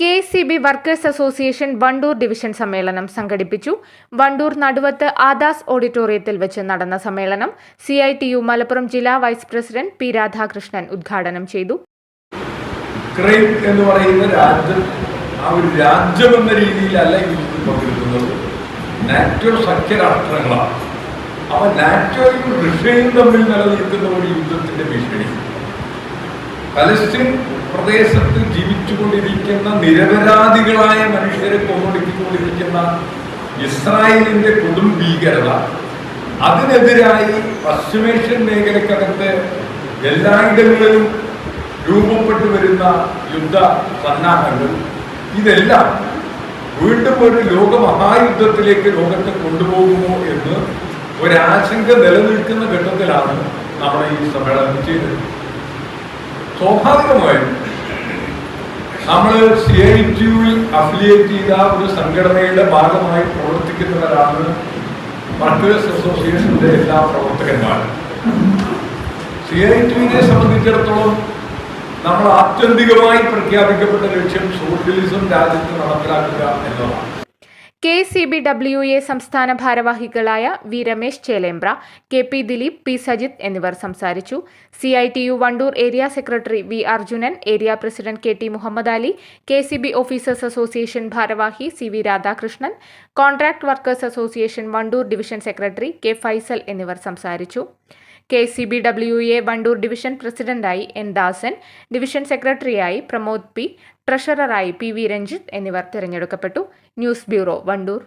K C B workers association Wandoor division സമ്മേളനം സംഘടിപ്പിച്ചു. വണ്ടൂർ നടുവത്ത് ആദാസ് ഓഡിറ്റോറിയത്തിൽ വെച്ച് നടന്ന സമ്മേളനം C I T U Malappuram ജില്ലാ വൈസ് പ്രസിഡന്റ് പി രാധാകൃഷ്ണൻ ഉദ്ഘാടനം ചെയ്തു. ക്രൈം എന്ന് പറയുന്ന രാജ്യം ആ ഒരു രാജ്യമെന്ന രീതിയിലല്ല ഇതിൽ പങ്കെടുക്കുന്നത്. അവ തമ്മിൽ നിലനിൽക്കുന്ന ഒരു യുദ്ധത്തിന്റെ ഭീഷണി. പ്രദേശത്ത് ജീവിച്ചുകൊണ്ടിരിക്കുന്ന നിരപരാധികളായ മനുഷ്യരെ കൊന്നൊടുക്കിക്കൊണ്ടിരിക്കുന്ന ഇസ്രായേലിന്റെ കൊടും ഭീകരത അതിനെതിരായി പശ്ചിമേഷ്യൻ മേഖലക്കകത്ത് എല്ലായിടങ്ങളിലും രൂപപ്പെട്ടു വരുന്ന യുദ്ധ സന്നാഹങ്ങൾ. ഇതെല്ലാം വീണ്ടും ഒരു ലോകമഹായുദ്ധത്തിലേക്ക് ലോകത്തെ കൊണ്ടുപോകുമോ എന്ന് ഒരാശങ്ക നിലനിൽക്കുന്ന ഘട്ടത്തിലാണ് നമ്മൾ ഈ സമ്മേളനം ചെയ്തത്. സ്വാഭാവികമായും നമ്മൾ സി ഐ ടിയുവിൽ അഫിലിയേറ്റ് ചെയ്ത ഒരു സംഘടനയുടെ ഭാഗമായി പ്രവർത്തിക്കുന്നവരാണ് വർക്കേഴ്സ് അസോസിയേഷന്റെ എല്ലാ പ്രവർത്തകന്മാരും. സി ഐ ടിവിനെ സംബന്ധിച്ചിടത്തോളം നമ്മൾ ആത്യന്തികമായി പ്രഖ്യാപിക്കപ്പെട്ട ലക്ഷ്യം സോഷ്യലിസം രാജ്യത്ത് നടപ്പിലാക്കുക എന്നതാണ്. K C B W A സംസ്ഥാന ഭാരവാഹികളായ V Ramesh Chelembra K P Dileep P Sajith എന്നിവർ സംസാരിച്ചു. C I T U Wandoor area secretary V Arjunan area president K T Muhammad Ali K C B officers association ഭാരവാഹി C V Radhakrishnan contract workers association Wandoor division secretary K Faisal എന്നിവർ സംസാരിച്ചു. K C B W A Wandoor division പ്രസിഡന്റായി N Dasan division സെക്രട്ടറിയായി Pramod P ട്രഷററായി P V Ranjith എന്നിവർ തിരഞ്ഞെടുക്കപ്പെട്ടു. News bureau Wandoor.